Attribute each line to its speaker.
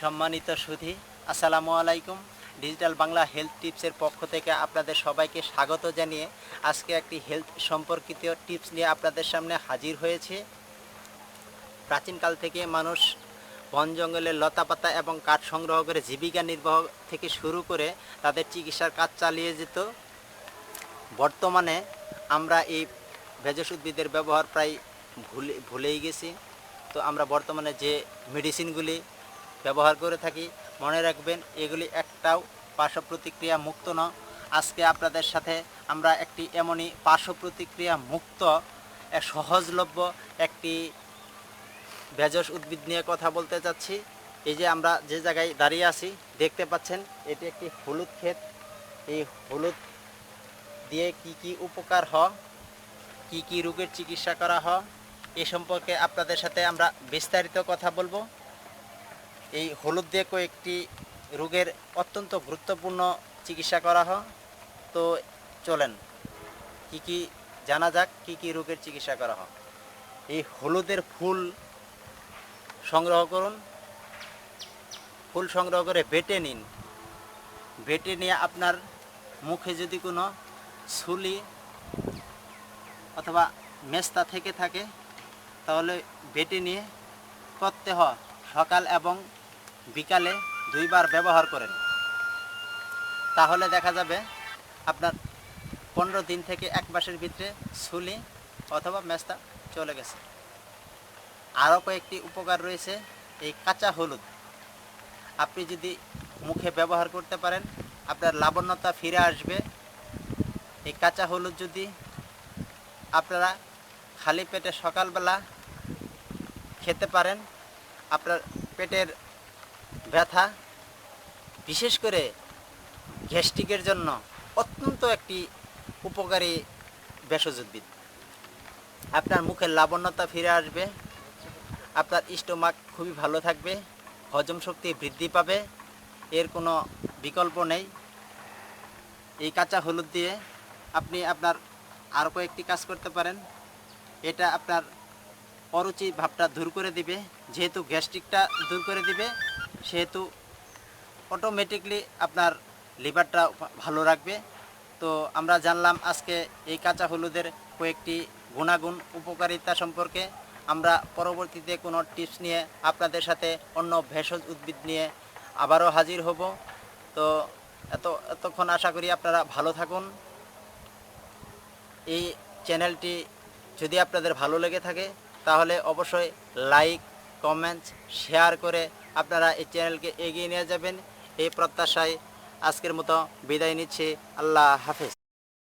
Speaker 1: সম্মানিত সুধী, আসসালামু আলাইকুম। ডিজিটাল বাংলা হেলথ টিপসের পক্ষ থেকে আপনাদের সবাইকে স্বাগত জানিয়ে আজকে একটি হেলথ সম্পর্কিত টিপস নিয়ে আপনাদের সামনে হাজির হয়েছে। প্রাচীনকাল থেকে মানুষ বন জঙ্গলের লতাপাতা এবং কাঠ সংগ্রহ করে জীবিকা নির্বাহ থেকে শুরু করে তাদের চিকিৎসার কাজ চালিয়ে যেত। বর্তমানে আমরা এই ভেষজ উদ্ভিদের ব্যবহার প্রায় ভুলে, ভুলেই গেছি। তো আমরা বর্তমানে যে মেডিসিনগুলি ব্যবহার করে থাকি। মনে রাখবেন, এগুলি একটাও পার্শ্ব প্রতিক্রিয়া মুক্ত না। আজকে আপনাদের সাথে আমরা একটি এমনই পার্শ্ব প্রতিক্রিয়া মুক্ত সহজলভ্য, একটি ভেষজ উদ্ভিদ নিয়ে কথা বলতে চাচ্ছি। এই যে আমরা যে জায়গায় দাঁড়িয়ে আছি, দেখতে পাচ্ছেন, এটি একটি হলুদ ক্ষেত। এই হলুদ দিয়ে কি কি উপকার হয় কি কি রোগের চিকিৎসা করা হয় এ সম্পর্কে আপনাদের সাথে আমরা বিস্তারিত কথা বলব। এই হলুদ দিয়ে কয়েকটি রোগের অত্যন্ত গুরুত্বপূর্ণ চিকিৎসা করা হয়। তো চলেন, কি কি জানা যাক, কি কি রোগের চিকিৎসা করা হয়। এই হলুদের ফুল সংগ্রহ করুন। ফুল সংগ্রহ করে বেটে নিন। বেটে নিয়ে আপনার মুখে যদি কোনো ছুলি অথবা মেস্তা থেকে থাকে, তাহলে বেটে নিয়ে প্রত্যহ সকাল এবং বিকালে দুইবার ব্যবহার করেন। তাহলে দেখা যাবে আপনার পনেরো দিন থেকে এক মাসের ভিতরে সুলি অথবা মেস্তা চলে গেছে। আরও কয়েকটি উপকার রয়েছে, এই কাঁচা হলুদ। আপনি যদি মুখে ব্যবহার করতে পারেন, আপনার লাবণ্যতা ফিরে আসবে। এই কাঁচা হলুদ যদি আপনারা খালি পেটে সকালবেলা খেতে পারেন, আপনার পেটের ব্যথা, বিশেষ করে গ্যাস্ট্রিকের জন্য অত্যন্ত একটি উপকারী ভেষজ উদ্ভিদ আপনার মুখের লাবণ্যতা ফিরে আসবে, আপনার স্টোমাক খুবই ভালো থাকবে, হজম শক্তি বৃদ্ধি পাবে, এর কোনো বিকল্প নেই। এই কাঁচা হলুদ দিয়ে আপনি আপনার আরও কয়েকটি কাজ করতে পারেন। এটা আপনার অরুচি ভাবটা দূর করে দিবে, যেহেতু গ্যাস্ট্রিকটা দূর করে দিবে সেহেতু অটোমেটিকলি আপনার লিভারটা ভালো রাখবে। তো আমরা জানলাম আজকে এই কাঁচা হলুদের কয়েকটি গুণাগুণ উপকারিতা সম্পর্কে। আমরা পরবর্তীতে কোনো টিপস নিয়ে আপনাদের সাথে অন্য ভেষজ উদ্ভিদ নিয়ে আবারও হাজির হব। তো এত, এতক্ষণ আশা করি আপনারা ভালো থাকুন। এই চ্যানেলটি যদি আপনাদের ভালো লেগে থাকে, তাহলে অবশ্যই লাইক কমেন্টস শেয়ার করে আপনারা এই চ্যানেলকে এগিয়ে নিয়ে যাবেন। এই প্রত্যাশায় আজকের মতো বিদায় নিচ্ছি। আল্লাহ হাফেজ।